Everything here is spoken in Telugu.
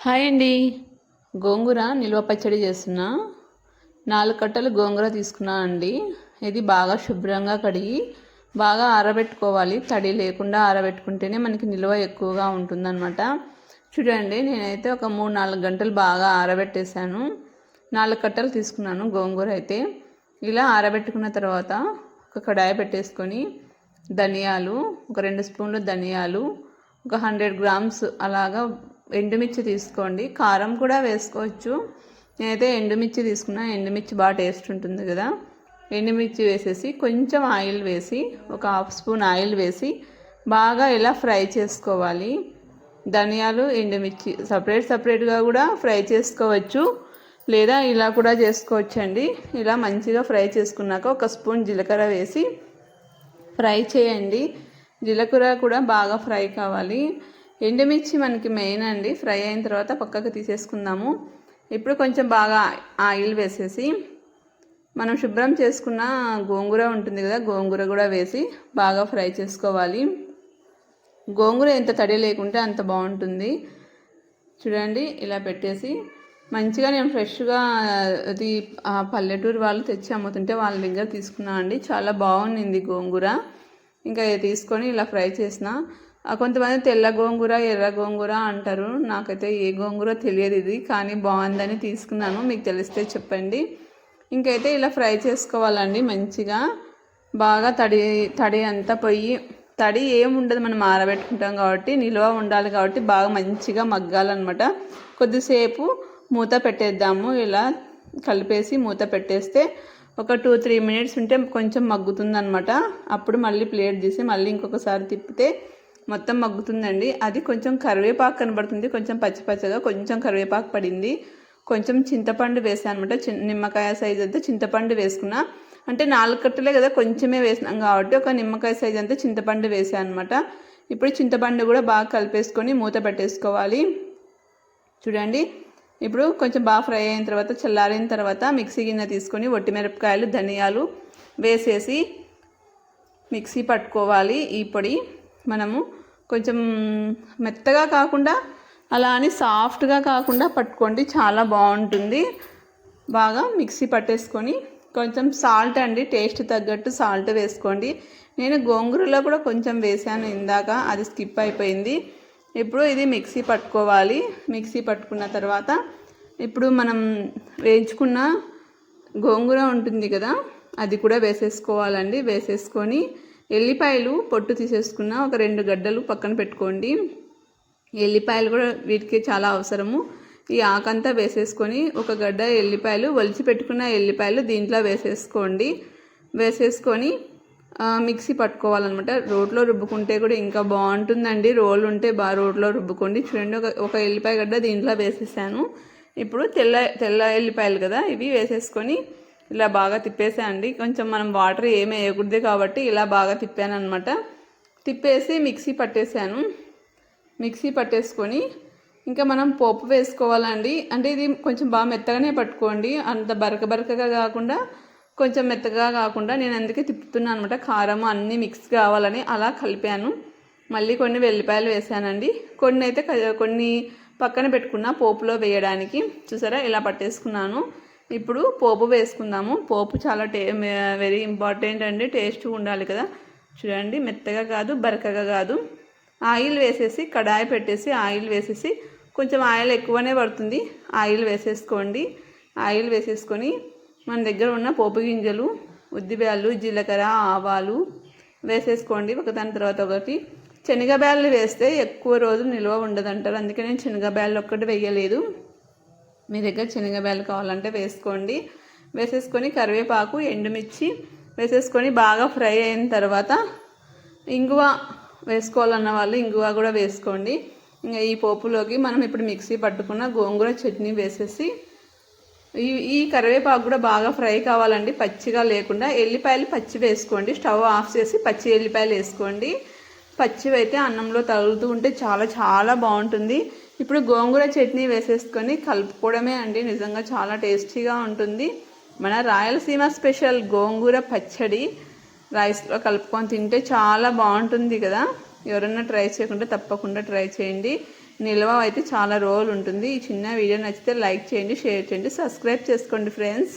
హాయ్ అండి. గోంగూర నిల్వ పచ్చడి చేస్తున్నా. నాలుగు కట్టలు గోంగూర తీసుకున్నా అండి. ఇది బాగా శుభ్రంగా కడిగి బాగా ఆరబెట్టుకోవాలి. తడి లేకుండా ఆరబెట్టుకుంటేనే మనకి నిల్వ ఎక్కువగా ఉంటుందన్నమాట. చూడండి నేనైతే ఒక మూడు నాలుగు గంటలు బాగా ఆరబెట్టేశాను. నాలుగు కట్టలు తీసుకున్నాను గోంగూర అయితే. ఇలా ఆరబెట్టుకున్న తర్వాత ఒక కడాయి పెట్టేసుకొని ధనియాలు ఒక రెండు స్పూన్లు ధనియాలు ఒక హండ్రెడ్ గ్రామ్స్ అలాగా ఎండుమిర్చి తీసుకోండి. కారం కూడా వేసుకోవచ్చు. నేనైతే ఎండుమిర్చి తీసుకున్నా. ఎండుమిర్చి బాగా టేస్ట్ ఉంటుంది కదా. ఎండుమిర్చి వేసేసి కొంచెం ఆయిల్ వేసి ఒక హాఫ్ స్పూన్ ఆయిల్ వేసి బాగా ఇలా ఫ్రై చేసుకోవాలి. ధనియాలు ఎండుమిర్చి సపరేట్ సపరేట్గా కూడా ఫ్రై చేసుకోవచ్చు. లేదా ఇలా కూడా చేసుకోవచ్చండి. ఇలా మంచిగా ఫ్రై చేసుకున్నాక ఒక స్పూన్ జీలకర్ర వేసి ఫ్రై చేయండి. జీలకర్ర కూడా బాగా ఫ్రై కావాలి. ఎండుమిర్చి మనకి మెయిన్ అండి. ఫ్రై అయిన తర్వాత పక్కకు తీసేసుకుందాము. ఇప్పుడు కొంచెం బాగా ఆయిల్ వేసేసి మనం శుభ్రం చేసుకున్న గోంగూర ఉంటుంది కదా గోంగూర కూడా వేసి బాగా ఫ్రై చేసుకోవాలి. గోంగూర ఎంత తడి లేకుంటే అంత బాగుంటుంది. చూడండి ఇలా పెట్టేసి మంచిగా నేను ఫ్రెష్గా అది పల్లెటూరు వాళ్ళు తెచ్చి అమ్ముతుంటే వాళ్ళ దగ్గర తీసుకున్నా అండి. చాలా బాగుంది గోంగూర. ఇంకా తీసుకొని ఇలా ఫ్రై చేసిన కొంతమంది తెల్ల గోంగూర ఎర్ర గోంగూర అంటారు. నాకైతే ఏ గోంగూర తెలియదు ఇది కానీ బాగుందని తీసుకున్నాను. మీకు తెలిస్తే చెప్పండి. ఇంకైతే ఇలా ఫ్రై చేసుకోవాలండి మంచిగా. బాగా తడి తడి అంతా పోయి తడి ఏం ఉండదు మనం ఆరబెట్టుకుంటాం కాబట్టి నిల్వ ఉండాలి కాబట్టి బాగా మంచిగా మగ్గాలన్నమాట. కొద్దిసేపు మూత పెట్టేద్దాము. ఇలా కలిపేసి మూత పెట్టేస్తే ఒక టూ త్రీ మినిట్స్ ఉంటే కొంచెం మగ్గుతుందనమాట అప్పుడు మళ్ళీ ప్లేట్ తీసి మళ్ళీ ఇంకొకసారి తిప్పితే మొత్తం మగ్గుతుందండి. అది కొంచెం కరివేపాకు కనబడుతుంది. కొంచెం పచ్చి పచ్చగా కొంచెం కరివేపాకు పడింది. కొంచెం చింతపండు వేసాను అనమాట చిన్న నిమ్మకాయ సైజ్ అంతా చింతపండు వేసుకున్నా. అంటే నాలుగు కట్టలే కదా కొంచెమే వేసినాం కాబట్టి ఒక నిమ్మకాయ సైజ్ అంతా చింతపండు వేసాను అనమాట ఇప్పుడు చింతపండు కూడా బాగా కలిపేసుకొని మూత పెట్టేసుకోవాలి. చూడండి. ఇప్పుడు కొంచెం బాగా ఫ్రై అయిన తర్వాత చల్లారిన తర్వాత మిక్సీ గిన్నె తీసుకొని మిరపకాయలు ధనియాలు వేసేసి మిక్సీ పట్టుకోవాలి ఈ పొడి. మనము కొంచెం మెత్తగా కాకుండా అలా అని సాఫ్ట్గా కాకుండా పట్టుకోండి. చాలా బాగుంటుంది. బాగా మిక్సీ పట్టేసుకొని కొంచెం సాల్ట్ అండి టేస్ట్ తగ్గట్టు సాల్ట్ వేసుకోండి. నేను గోంగూరలో కూడా కొంచెం వేసాను ఇందాక అది స్కిప్ అయిపోయింది. ఇప్పుడు ఇది మిక్సీ పట్టుకోవాలి. మిక్సీ పట్టుకున్న తర్వాత ఇప్పుడు మనం వేయించుకున్న గోంగూర ఉంటుంది కదా అది కూడా వేసేసుకోవాలండి. వేసేసుకొని ఎల్లిపాయలు పొట్టు తీసేసుకున్న ఒక రెండు గడ్డలు పక్కన పెట్టుకోండి. ఎల్లిపాయలు కూడా వీటికి చాలా అవసరము. ఈ ఆకంతా వేసేసుకొని ఒక గడ్డ ఎల్లిపాయలు ఒలిచి పెట్టుకున్న ఎల్లిపాయలు దీంట్లో వేసేసుకోండి. వేసేసుకొని మిక్సీ పట్టుకోవాలన్నమాట. రోట్లో రుబ్బుకుంటే కూడా ఇంకా బాగుంటుందండి. రోలు ఉంటే బాగా రోట్లో రుబ్బుకోండి. చూడండి ఒక ఒక ఎల్లిపాయ గడ్డ దీంట్లో వేసేసాను. ఇప్పుడు తెల్ల తెల్ల ఎల్లిపాయలు కదా ఇవి వేసేసుకొని ఇలా బాగా తిప్పేసాయండి కొంచెం మనం వాటర్ ఏమి వేయకూడదు కాబట్టి ఇలా బాగా తిప్పాను అనమాట తిప్పేసి మిక్సీ పట్టేశాను మిక్సీ పట్టేసుకొని ఇంకా మనం పోపు వేసుకోవాలండి. అంటే ఇది కొంచెం బాగా మెత్తగానే పట్టుకోండి. అంత బరక బరకగా కాకుండా కొంచెం మెత్తగా కాకుండా నేను అందుకే తిప్పుతున్నాను అనమాట కారం అన్నీ మిక్స్ కావాలని అలా కలిపాను. మళ్ళీ కొన్ని వెల్లిపాయలు వేసానండి. కొన్ని అయితే కొన్ని పక్కన పెట్టుకున్న పోపులో వేయడానికి. చూసారా? ఇలా పట్టేసుకున్నాను. ఇప్పుడు పోపు వేసుకుందాము. పోపు చాలా టే వెరీ ఇంపార్టెంట్ అండి. టేస్ట్ ఉండాలి కదా. చూడండి మెత్తగా కాదు బరకగా కాదు. ఆయిల్ వేసేసి కడాయి పెట్టేసి ఆయిల్ వేసేసి కొంచెం ఆయిల్ ఎక్కువనే పడుతుంది. ఆయిల్ వేసేసుకోండి. ఆయిల్ వేసేసుకొని మన దగ్గర ఉన్న పోపు గింజలు ఉద్దిబ్యాలు జీలకర్ర ఆవాలు వేసేసుకోండి. ఒక దాని తర్వాత ఒకటి. శనగబ్యాళ్ళు వేస్తే ఎక్కువ రోజులు నిల్వ ఉండదు అంటారు అందుకే నేను శనగబ్యాళ్ళు ఒక్కటి వేయలేదు. మీ దగ్గర శనగబ్యాలు కావాలంటే వేసుకోండి. వేసేసుకొని కరివేపాకు ఎండుమిర్చి వేసేసుకొని బాగా ఫ్రై అయిన తర్వాత ఇంగువ వేసుకోవాలన్న వాళ్ళు ఇంగువ కూడా వేసుకోండి. ఇంకా ఈ పోపులోకి మనం ఇప్పుడు మిక్సీ పట్టుకున్న గోంగూర చట్నీ వేసేసి ఈ ఈ కరివేపాకు కూడా బాగా ఫ్రై కావాలండి. పచ్చిగా లేకుండా ఎల్లిపాయలు పచ్చి వేసుకోండి. స్టవ్ ఆఫ్ చేసి పచ్చి ఎల్లిపాయలు వేసుకోండి. పచ్చివి అయితే అన్నంలో తగులుతూ ఉంటే చాలా చాలా బాగుంటుంది. ఇప్పుడు గోంగూర చట్నీ వేసేసుకొని కలుపుకోవడమే అండి. నిజంగా చాలా టేస్టీగా ఉంటుంది. మన రాయలసీమ స్పెషల్ గోంగూర పచ్చడి రైస్లో కలుపుకొని తింటే చాలా బాగుంటుంది కదా. ఎవరన్నా ట్రై చేయకుండా తప్పకుండా ట్రై చేయండి. నిల్వ అయితే చాలా రోజులు ఉంటుంది. ఈ చిన్న వీడియో నచ్చితే లైక్ చేయండి షేర్ చేయండి సబ్స్క్రైబ్ చేసుకోండి ఫ్రెండ్స్.